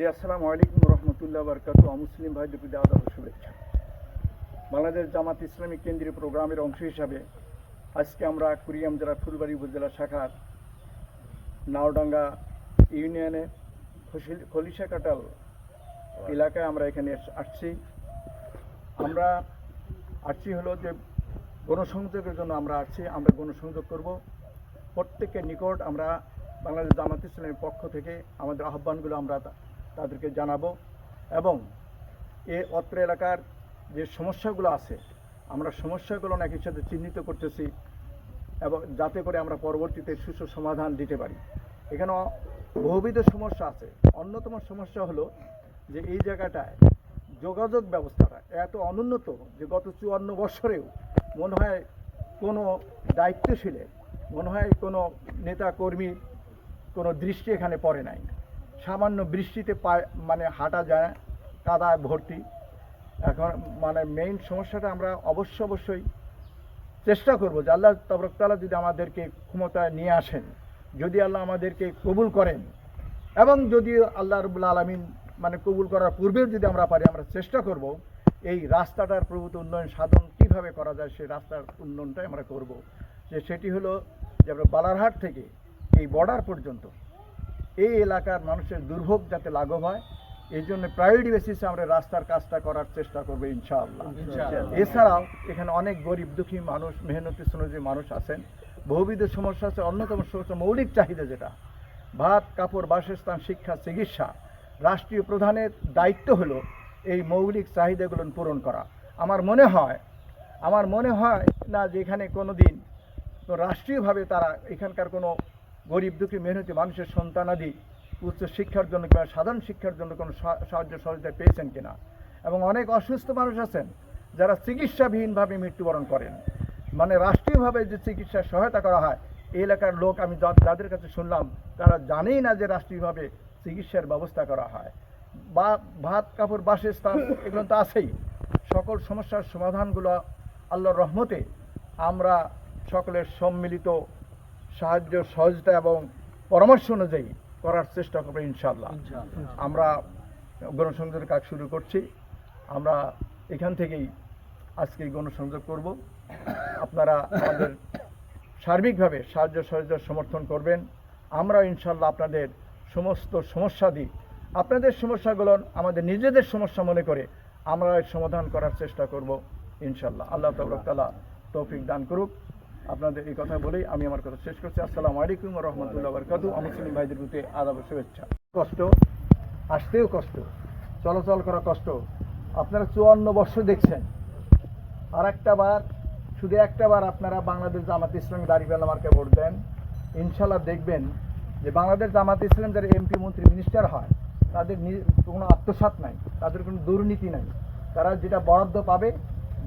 জি, আসসালামু আলাইকুম রহমতুল্লাহ বরকাত। মুসলিম ভাই দুপুরে আদাব শুভেচ্ছা। বাংলাদেশ জামাত ইসলামী কেন্দ্রীয় প্রোগ্রামের অংশ হিসাবে আজকে আমরা কুড়িয়াম জেলা ফুলবাড়ি উপজেলা শাখার নাওডাঙ্গা ইউনিয়নে খলিশা কাটাল এলাকায় আমরা এখানে আসছি। আমরা আসছি হলো যে গণসংযোগের জন্য আমরা আসছি, আমরা গণসংযোগ করব। প্রত্যেকের নিকট আমরা বাংলাদেশ জামাত ইসলামের পক্ষ থেকে আমাদের আহ্বানগুলো আমরা তাদেরকে জানাব এবং এ অত্র এলাকার যে সমস্যাগুলো আছে, আমরা সমস্যাগুলো একই সাথে চিহ্নিত করতেছি এবং যাতে করে আমরা পরবর্তীতে সুস্থ সমাধান দিতে পারি। এখানে বহুবিধ সমস্যা আছে। অন্যতম সমস্যা হলো যে এই জায়গাটায় যোগাযোগ ব্যবস্থাটা এত অনুন্নত যে গত চুয়ান্ন বছরেও মনে হয় কোনো দায়িত্বশীলের মনে হয় কোনো নেতা কর্মী কোনো দৃষ্টি এখানে পড়ে নাই। সামান্য বৃষ্টিতে পায় মানে হাঁটা যায়, কাদায় ভর্তি। এখন মানে মেইন সমস্যাটা আমরা অবশ্য অবশ্যই চেষ্টা করব যে আল্লাহ তবরকতালা যদি আমাদেরকে ক্ষমতায় নিয়ে আসেন, যদি আল্লাহ আমাদেরকে কবুল করেন, এবং যদি আল্লাহ রবুল আলমিন মানে কবুল করার পূর্বেও যদি আমরা পারি, আমরা চেষ্টা করব এই রাস্তাটার প্রভূত উন্নয়ন সাধন কীভাবে করা যায়, সেই রাস্তার উন্নয়নটাই আমরা করব। যে সেটি হলো যে আমরা বালারহাট থেকে এই বর্ডার পর্যন্ত এই এলাকার মানুষের দুর্ভোগ যাতে লাঘব হয় এই জন্য প্রায়োরিটি বেসিসে আমরা রাস্তার কাজটা করার চেষ্টা করব ইনশাআল্লাহ। এছাড়াও এখানে অনেক গরিব দুঃখী মানুষ মেহনতি শ্রমজীবী মানুষ আছেন। বহুবিধ সমস্যা আছে অন্যতম সমস্যা মৌলিক চাহিদা যেটা। ভাত কাপড় বাসস্থান শিক্ষা চিকিৎসা। রাষ্ট্রীয় প্রধানের দায়িত্ব হলো এই মৌলিক চাহিদাগুলো পূরণ করা। আমার মনে হয় আমার মনে হয় না যে এখানে কোনো দিন তো রাষ্ট্রীয়ভাবে তারা এখানকার কোনো গরিব দুঃখী, মেহনতি মানুষের সন্তানাদি উচ্চ শিক্ষার জন্য কিংবা সাধারণ শিক্ষার জন্য কোনো সাহায্য সহযোগিতা পেয়েছেন কিনা? এবং অনেক অসুস্থ মানুষ আছেন যারা চিকিৎসাবিহীনভাবে মৃত্যুবরণ করেন। মানে রাষ্ট্রীয়ভাবে যে চিকিৎসার সহায়তা করা হয়, এই এলাকার লোক আমি যাদের কাছে শুনলাম, তারা জানেই না যে রাষ্ট্রীয়ভাবে চিকিৎসার ব্যবস্থা করা হয়। বা, ভাত, কাপড়, বাসস্থান এগুলো তো আছেই। সকল সমস্যার সমাধানগুলো আল্লাহর রহমতে আমরা সকলের সম্মিলিত সাহায্য সহযোগিতা এবং পরামর্শ অনুযায়ী করার চেষ্টা করব ইনশাল্লাহ আমরা গণসংযোগের কাজ শুরু করছি। আমরা এখান থেকেই আজকে গণসংযোগ করব। আপনারা আমাদের সার্বিকভাবে সাহায্য সহযোগিতা সমর্থন করবেন। আমরা ইনশাল্লাহ আপনাদের সমস্ত সমস্যা দিই আপনাদের সমস্যাগুলো আমাদের নিজেদের সমস্যা মনে করে আমরা সমাধান করার চেষ্টা করব ইনশাল্লাহ আল্লাহ তালা তৌফিক দান করুক। আপনাদের এই কথা বলেই আমি আমার কথা শেষ করছি। আসসালামু আলাইকুম রহমতুল্লাহ বরকাতু মুসলিম ভাইদের প্রতি আদাব শুভেচ্ছা। কষ্ট, আসতেও কষ্ট, চলাচল করা কষ্ট। আপনারা চুয়ান্ন বছর দেখছেন। আর একটা বার, শুধু একটা বার আপনারা বাংলাদেশ জামাত ইসলামী দাঁড়িয়ে মার্কে ভোট দেন। ইনশাল্লাহ দেখবেন যে বাংলাদেশ জামাত ইসলাম যারা এমপি, মন্ত্রী, মিনিস্টার হয়, তাদের কোনো আত্মসাৎ নাই, তাদের কোনো দুর্নীতি নাই। তারা যেটা বরাদ্দ পাবে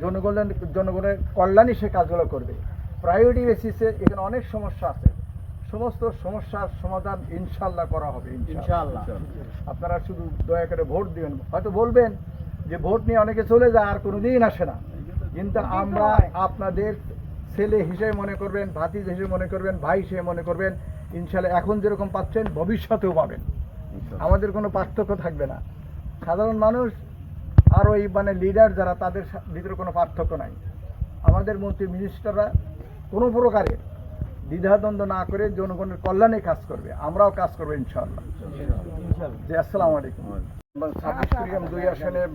জনগণের জনগণের কল্যাণে সে কাজগুলো করবে। প্রায়োরিটি বেসিসে এখানে অনেক সমস্যা আছে। সমস্ত সমস্যার সমাধান ইনশাল্লাহ করা হবে ইনশাল্লাহ আপনারা শুধু দয়া করে ভোট দিবেন। হয়তো বলবেন যে ভোট নিয়ে অনেকে চলে যায় আর কোনো দিন আসে না। কিন্তু আমরা আপনাদের ছেলে হিসেবে মনে করবেন ভাতিজ হিসেবে মনে করবেন ভাই হিসেবে মনে করবেন ইনশাল্লাহ এখন যেরকম পাচ্ছেন ভবিষ্যতেও পাবেন। আমাদের কোনো পার্থক্য থাকবে না। সাধারণ মানুষ আর ওই মানে লিডার যারা তাদের ভিতরে কোনো পার্থক্য নাই। আমাদের মন্ত্রী মিনিস্টাররা কোনো প্রকারের দ্বিধাদ্বন্দ্ব না করে জনগণের কল্যাণে কাজ করবে। আমরাও কাজ করব ইনশাআল্লাহ। জি আসসালামু আলাইকুম। ছাব্বিশ কুড়িয়াম দুই আসনের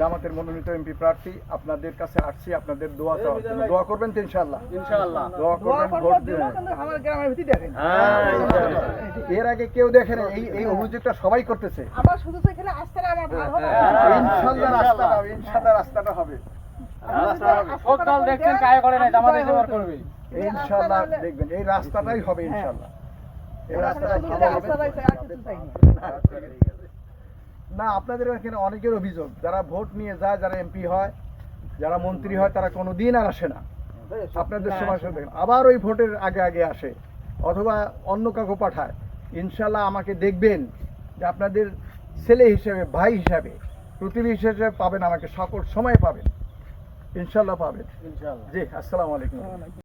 জামাতের মনোনীত এমপি প্রার্থী আপনাদের কাছে আসছি আপনাদের দোয়া চাওয়ার জন্য। দোয়া করবেন তো ইনশাআল্লাহ? ইনশাআল্লাহ। দোয়া করবেন ভোট দিবেন। আমার গ্রামের ভিতরে দেখেন। হ্যাঁ, ইনশাআল্লাহ। এর আগে কেউ দেখেন এই এই অভিযোগটা সবাই করতেছে। আমার শুধু হ্যাঁ, ইনশাআল্লাহ রাস্তাটা হবে ইনশাআল্লাহ রাস্তাটা হবে। সকাল দেখছেন কায়ে করে নাই জামাত ইসলাম করবে। ইনশাআল্লাহ দেখবেন এই রাস্তাটাই হবে ইনশাআল্লাহ। এই রাস্তাটা ভালো হবে। রাস্তা পাইছে, আর কিছু চাই না। আপনাদের এখানে অনেকের অভিযোগ যারা ভোট নিয়ে যায় যারা এমপি হয় যারা মন্ত্রী হয় তারা কোনো দিন আর আসে না। আপনাদের সময় সাথে আবার ওই ভোটের আগে আগে আসে অথবা অন্য কাউকে পাঠায়। ইনশাল্লাহ আমাকে দেখবেন যে আপনাদের ছেলে হিসেবে ভাই হিসাবে প্রতিনিধি হিসেবে পাবেন আমাকে সকল সময় পাবেন। ইনশাল্লাহ পাবেন। জি আসসালামু আলাইকুম।